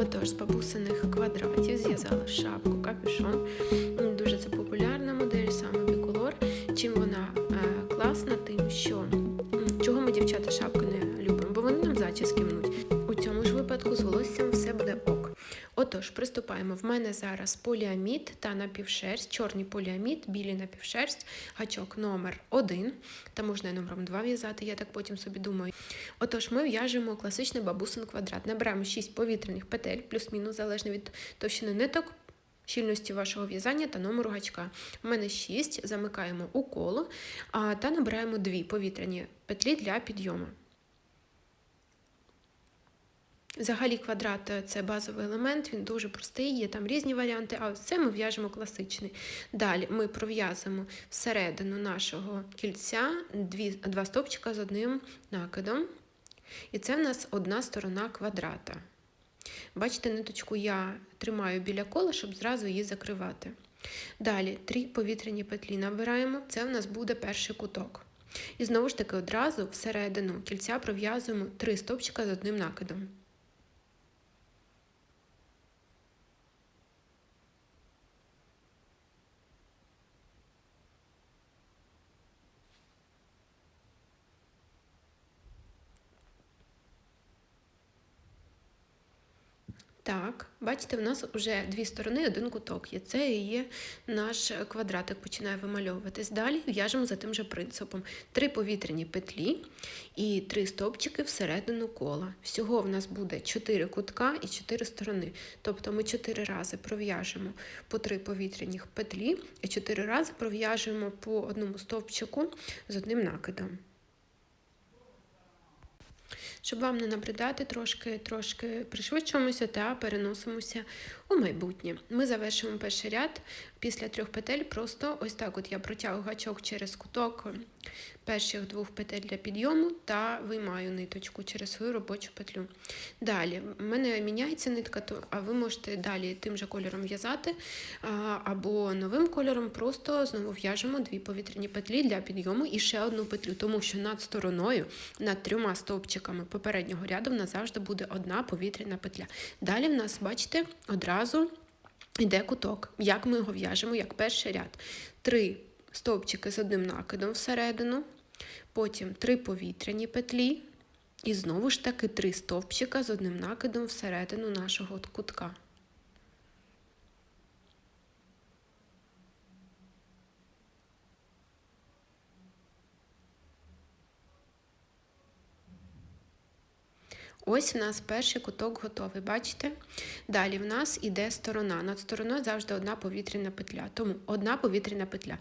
Отож, з бабусиних квадратів зв'язала шапку капюшон. Дуже це популярна модель, саме біколор. Чим вона е, класна, тим, що чого ми дівчата шапки не любимо, бо вони нам зачіски мнуть. У цьому ж випадку з волоссям все буде ок. Отож, приступаємо. В мене зараз поліамід та напівшерсть, чорний поліамід, білий напівшерсть, гачок номер 1 та можна і номером 2 в'язати, я так потім собі думаю. Отож, ми в'яжемо класичний бабусин квадрат. Набираємо 6 повітряних петель, плюс-мінус, залежно від товщини ниток. Щільності вашого в'язання та номеру гачка. У мене 6, замикаємо у коло та набираємо 2 повітряні петлі для підйому. Взагалі квадрат е, це базовий елемент, він дуже простий, є там різні варіанти, а ось це ми в'яжемо класичний. Далі ми пров'язуємо всередину нашого кільця дві, два стопчика з одним накидом. І це в нас одна сторона квадрата. Бачите, ниточку я тримаю біля кола, щоб зразу її закривати. Далі три повітряні петлі набираємо, це в нас буде перший куток. І знову ж таки одразу всередину кільця пров'язуємо три стопчика з одним накидом. Так, бачите, в нас вже дві сторони, один куток є. Це і є наш квадратик, починає вимальовуватись. Далі в'яжемо за тим же принципом: три повітряні петлі і три стовпчики всередину кола. Всього в нас буде чотири кутка і чотири сторони. Тобто ми чотири рази пров'яжемо по три повітряних петлі і чотири рази пров'яжемо по одному стовпчику з одним накидом. Щоб вам не набридати, трошки трошки пришвидшуємося та переносимося у майбутнє. Ми завершимо перший ряд після трьох петель. Просто ось так: от я протягую гачок через куток перших двох петель для підйому та виймаю ниточку через свою робочу петлю. Далі в мене міняється нитка, а ви можете далі тим же кольором в'язати, або новим кольором просто знову в'яжемо дві повітряні петлі для підйому і ще одну петлю, тому що над стороною, над трьома стовпчиками попереднього ряду в нас завжди буде одна повітряна петля. Далі в нас, бачите, одразу йде куток. Як ми його в'яжемо, як перший ряд. Три стовпчики з одним накидом всередину, потім три повітряні петлі, і знову ж таки три стовпчика з одним накидом всередину нашого кутка. Ось в нас перший куток готовий, бачите? Далі в нас іде сторона. Над стороною завжди одна повітряна петля. Тому одна повітряна петля.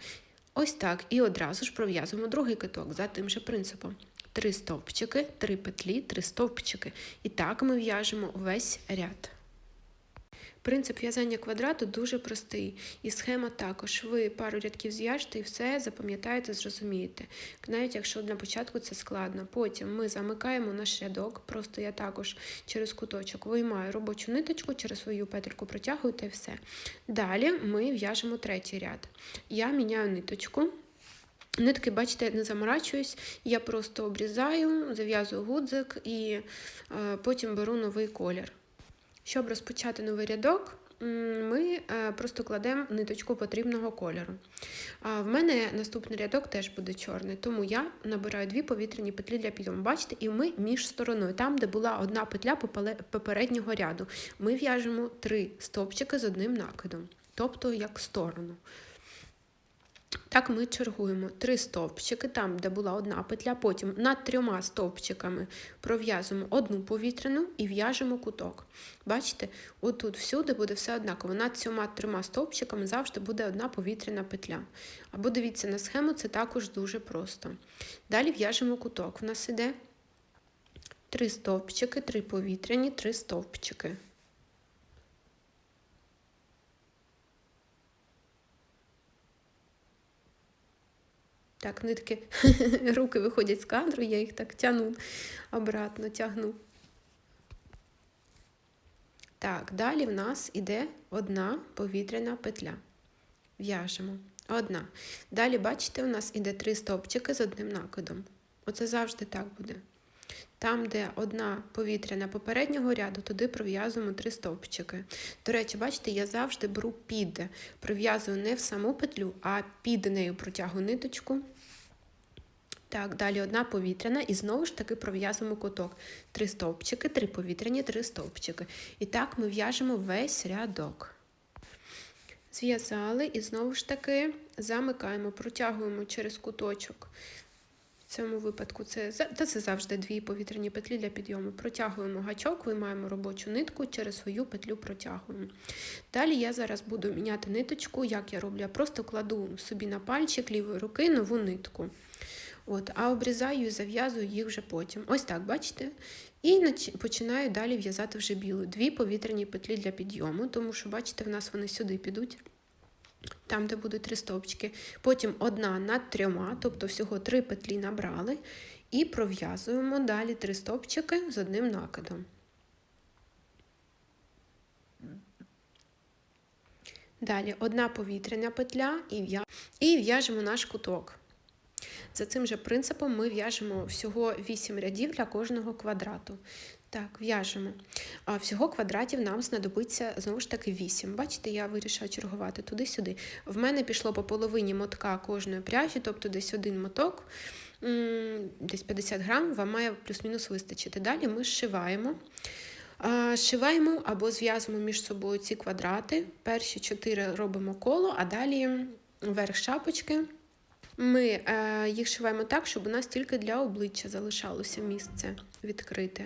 Ось так. І одразу ж пров'язуємо другий куток за тим же принципом. Три стовпчики, три петлі, три стовпчики. І так ми в'яжемо весь ряд. Принцип в'язання квадрату дуже простий, і схема також. Ви пару рядків зв'яжете і все запам'ятаєте, зрозумієте. Навіть якщо на початку це складно. Потім ми замикаємо наш рядок, просто я також через куточок виймаю робочу ниточку, через свою петельку протягую та все. Далі ми в'яжемо третій ряд. Я міняю ниточку. Нитки, бачите, не заморачуюсь, я просто обрізаю, зав'язую гудзик і е, потім беру новий колір. Щоб розпочати новий рядок, ми просто кладемо ниточку потрібного кольору. А в мене наступний рядок теж буде чорний, тому я набираю дві повітряні петлі для підйому. Бачите, і ми між стороною, там, де була одна петля попереднього ряду, ми в'яжемо три стовпчики з одним накидом, тобто як сторону. Так ми чергуємо три стовпчики, там, де була одна петля, потім над трьома стовпчиками пров'язуємо одну повітряну і в'яжемо куток. Бачите, отут всюди буде все однаково. Над цьома трьома стовпчиками завжди буде одна повітряна петля. Або дивіться на схему, це також дуже просто. Далі в'яжемо куток. В нас іде три стовпчики, три повітряні, три стовпчики. Так, нитки, руки виходять з кадру, я їх так тягну обратно, тягну. Так, далі в нас іде одна повітряна петля. В'яжемо. Одна. Далі, бачите, у нас іде три стовпчики з одним накидом. Оце завжди так буде. Там, де одна повітряна попереднього ряду, туди пров'язуємо три стовпчики. До речі, бачите, я завжди беру під, пров'язую не в саму петлю, а під нею протягую ниточку. Так, далі одна повітряна і знову ж таки пров'язуємо куток. Три стовпчики, три повітряні, три стовпчики. І так ми в'яжемо весь рядок. Зв'язали і знову ж таки замикаємо, протягуємо через куточок. В цьому випадку це, та це завжди дві повітряні петлі для підйому. Протягуємо гачок, виймаємо робочу нитку, через свою петлю протягуємо. Далі я зараз буду міняти ниточку. Як я роблю? Я просто кладу собі на пальчик лівої руки нову нитку. От, а обрізаю і зав'язую їх вже потім. Ось так, бачите? І починаю далі в'язати вже білу. Дві повітряні петлі для підйому, тому що, бачите, в нас вони сюди підуть. Там, де будуть три стовпчики. Потім одна над трьома, тобто всього три петлі набрали, і пров'язуємо далі три стовпчики з одним накидом. Далі одна повітряна петля і в'яжемо наш куток. За цим же принципом ми в'яжемо всього 8 рядів для кожного квадрату. Так, в'яжемо. А всього квадратів нам знадобиться знову ж таки 8. Бачите, я вирішила чергувати туди-сюди. В мене пішло по половині мотка кожної пряжі, тобто десь один моток, десь 50 грам, вам має плюс-мінус вистачити. Далі ми зшиваємо. А, Зшиваємо або зв'язуємо між собою ці квадрати. Перші 4 робимо коло, а далі верх шапочки. Ми е, їх шиваємо так, щоб у нас тільки для обличчя залишалося місце відкрите.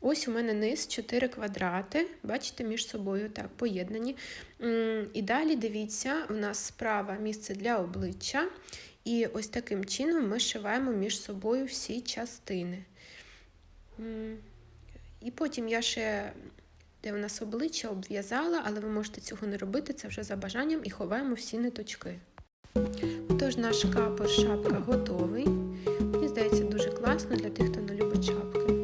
Ось у мене низ 4 квадрати, бачите, між собою так поєднані. І далі дивіться, у нас справа місце для обличчя. І ось таким чином ми шиваємо між собою всі частини. І потім я ще, де у нас обличчя, обв'язала, але ви можете цього не робити, це вже за бажанням, і ховаємо всі ниточки. Тож наш капор шапка готовий. Мені здається, дуже класно для тих, хто не любить шапки.